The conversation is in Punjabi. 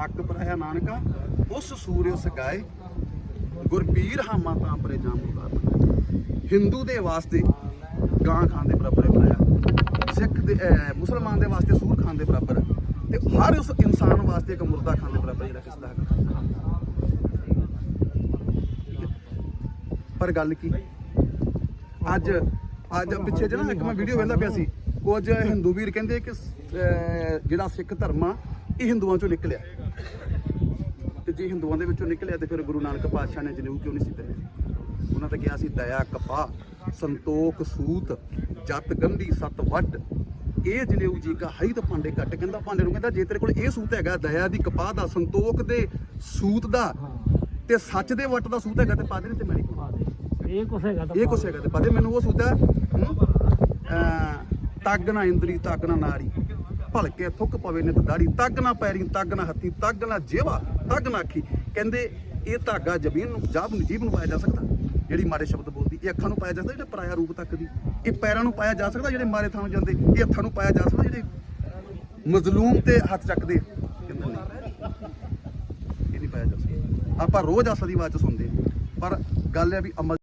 ਹੱਕ ਪਰਾਇਆ ਨਾਨਕਾ ਉਸ ਸੂਰਿਓ ਸਗਾਏ ਗੁਰਪੀਰ ਹਾਮਾ ਤਾਂ ਪਰੇ ਜਾਮ ਉਤਾਰ ਹਿੰਦੂ ਦੇ ਵਾਸਤੇ ਗਾਂ ਖਾਣ ਦੇ ਬਰਾਬਰ ਹੈ ਸਿੱਖ ਦੇ ਮੁਸਲਮਾਨ ਦੇ ਵਾਸਤੇ ਸੂਰ ਖਾਣ ਦੇ ਬਰਾਬਰ। ਤੇ ਹਰ ਉਸ ਇਨਸਾਨ ਵਾਸਤੇ ਇੱਕ ਮੁਰਦਾ ਖਾਣ ਦੇ ਬਰਾਬਰ ਜਿਹੜਾ ਕਿਸ ਹੱਕ ਪਰ ਗੱਲ ਕੀ? ਅੱਜ ਅੱਜ ਪਿੱਛੇ ਜਿਹੜਾ ਇੱਕ ਮੈਂ ਵੀਡੀਓ ਵੇਖਦਾ ਪਿਆ ਸੀ। ਕੁਝ ਹਿੰਦੂ ਵੀਰ ਕਹਿੰਦੇ ਕਿ ਅਹ, ਜਿਹੜਾ ਸਿੱਖ ਧਰਮ ਆ ਇਹ ਹਿੰਦੂਆਂ ਚੋਂ ਨਿਕਲਿਆ। ਤੇ ਜੇ ਹਿੰਦੂਆਂ ਦੇ ਵਿੱਚੋਂ ਨਿਕਲਿਆ ਤੇ ਫਿਰ ਗੁਰੂ ਨਾਨਕ ਪਾਤਸ਼ਾਹ ਨੇ ਜਨੇਊ ਕਿਉਂ ਨਹੀਂ ਸੀ ਤਰਿਆ ਉਹਨਾਂ ਤਾਂ ਕਿਹਾ ਸੀ ਦਇਆ ਕਪਾ ਸੰਤੋਖ ਸੂਤ ਜਤ ਗੰਢੀ ਸਤ ਵੱਟ। ਇਹ ਜਨੇਊ ਜੀ ਕਾ ਹਈ ਤਾਂ ਭਾਂਡੇ ਕੱਟ ਕਹਿੰਦਾ ਭਾਂਡੇ ਨੂੰ ਕਹਿੰਦਾ ਜੇ ਤੇਰੇ ਕੋਲ ਇਹ ਸੂਤ ਹੈਗਾ ਦਇਆ ਦੀ ਕਪਾਹ ਦਾ ਸੰਤੋਖ ਦੇ ਸੂਤ ਦਾ ਤੇ ਸੱਚ ਦੇ ਵੱਟ ਦਾ ਸੂਤ ਹੈਗਾ ਤੇ ਪਾ ਦੇ ਤੇ ਮੈਂ ਨਹੀਂ ਪਾਉਂਦਾ। ਇਹ ਕੁਛ ਹੈਗਾ ਤਾਂ ਇਹ ਕੁਛ ਹੈਗਾ ਤੇ ਪਤਾ ਮੈਨੂੰ ਉਹ ਸੂਤਾ ਤੱਗ ਨਾ ਇੰਦਰੀ ਤੱਗ ਨਾ ਨਾਰੀ। ਭਲਕੇ ਥੁੱਕ ਪਵੇ ਨਿਤ ਦਾੜੀ। ਤੱਗ ਨਾ ਪੈਰੀ ਤੱਗ ਨਾ ਹੱਥੀ ਤੱਗ ਨਾ ਜੇਵਾ ਤੱਗ ਨਾ ਅੱਖੀ। ਕਹਿੰਦੇ ਇਹ ਧਾਗਾ ਜ਼ਮੀਨ ਨੂੰ, ਜਾਬ ਨੂੰ ਜੀਭ ਨੂੰ ਪਾਇਆ ਜਾ ਸਕਦਾ। ਜਿਹੜੀ ਮਾਰੇ ਸ਼ਬਦ ਬੋਲਦੀ, ਇਹ ਅੱਖਾਂ ਨੂੰ ਪਾਇਆ ਜਾ ਸਕਦਾ, ਜਿਹੜਾ ਪਰਾਇਆ ਰੂਪ ਤੱਕ ਦੀ। ਇਹ ਪੈਰਾਂ ਨੂੰ ਪਾਇਆ ਜਾ ਸਕਦਾ, ਜਿਹੜੇ ਮਾਰੇ ਥਾਂ ਨੂੰ ਜਾਂਦੇ, ਇਹ ਹੱਥਾਂ ਨੂੰ ਪਾਇਆ ਜਾ ਸਕਦਾ, ਜਿਹੜੇ ਮਜ਼ਲੂਮ ਤੇ ਹੱਥ ਚੱਕਦੇ ਕਹਿੰਦੇ ਨਹੀਂ। ਇਹ ਨਹੀਂ ਪਾਇਆ ਜਾ ਸਕਦਾ। ਆਪਾਂ ਰੋਜ਼ ਆਸਾ ਦੀ ਆਵਾਜ਼ 'ਚ ਸੁਣਦੇ ਪਰ ਗੱਲ ਹੈ ਵੀ ਅਮਲ